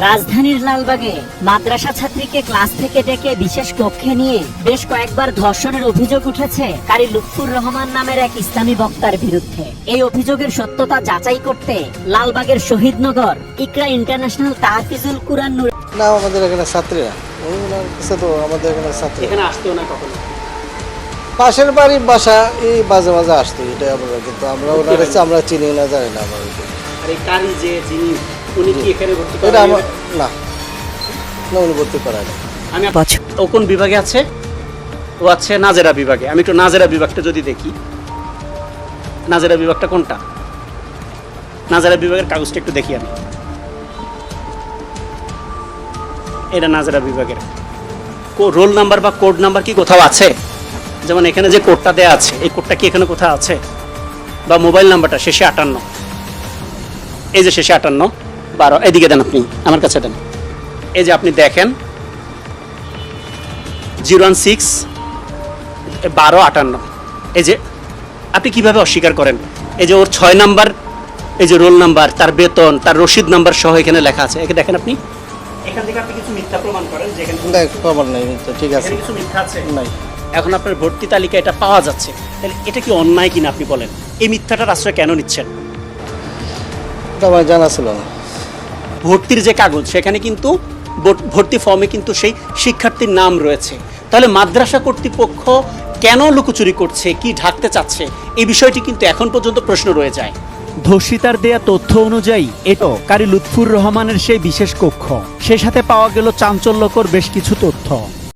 রাজধানীর লালবাগে মাদ্রাসা ছাত্রীকে ক্লাস থেকে ডেকে বিশেষ কক্ষে নিয়ে বেশ কয়েকবার ধর্ষণের অভিযোগ উঠেছে কারি লুৎফুর রহমান নামের এক ইসলামী বক্তার বিরুদ্ধে। এই অভিযোগের সত্যতা যাচাই করতে লালবাগের শহীদনগর ইকরা ইন্টারন্যাশনাল তাহফিজুল কুরআন নুর না আমাদের এখানে ছাত্রী না ওনার কাছে তো আমাদের এখানে ছাত্রী এখানে আসতেও না কখনো? পাশের বাড়ির বাসা এই মাঝে মাঝে আসতো এটা আমরা কিন্তু আমরা ওনার কাছে আমরা চিনি না জানি না আমরা আর এই কারি যে যিনি উনি কি এখানে ভর্তি এটা আমার না। না উনি ভর্তি করায় না আমি ও কোন বিভাগে আছে? ও আছে নাজেরা বিভাগে। আমি একটু নাজেরা বিভাগটা যদি দেখি। নাজেরা বিভাগটা কোনটা? নাজেরা বিভাগের কাগজটা একটু দেখি আমি। এটা নাজেরা বিভাগের। রোল নাম্বার বা কোড নাম্বার কি কোথাও আছে? যেমন এখানে যে কোডটা দেয়া আছে এই কোডটা কি এখানে কোথাও আছে? বা মোবাইল নাম্বারটা শেষে আটান্ন। এই যে শেষে আটান্ন। বারো এদিকে দেন আপনি আমার কাছে দেন। এই যে আপনি দেখেন জিরো ওয়ান সিক্স বারো আটান্ন। এই যে আপনি কীভাবে অস্বীকার করেন? এই যে ওর ছয় নাম্বার এই যে রোল নাম্বার তার বেতন তার রসিদ নাম্বার সহ এখানে লেখা আছে। একে দেখেন আপনি। এখান থেকে আপনি কিছু মিথ্যা প্রমাণ করেন যে এখানে খবর নাই ঠিক আছে। কিছু মিথ্যা আছে? নাই। এখন আপনার ভর্তি তালিকা এটা পাওয়া যাচ্ছে। তাহলে এটা কি অন্যায় কিনা আপনি বলেন? এই মিথ্যাটার আশ্রয় কেন নিচ্ছেন? এটা আমার জানা ছিল না। ভর্তির যে কাগজ, সেখানে কিন্তু ভর- ভর্তি ফর্মে কিন্তু সেই শিক্ষার্থীর নাম রয়েছে। তাহলে মাদ্রাসা কর্তৃপক্ষ কেন লুকোচুরি করছে, কি ঢাকতে চাচ্ছে, এই বিষয়টি কিন্তু এখন পর্যন্ত প্রশ্ন রয়ে যায়। ধর্ষিতার দেয়া তথ্য অনুযায়ী এটো কারি লুৎফুর রহমানের সেই বিশেষ কক্ষ। সে সাথে পাওয়া গেল চাঞ্চল্যকর বেশ কিছু তথ্য।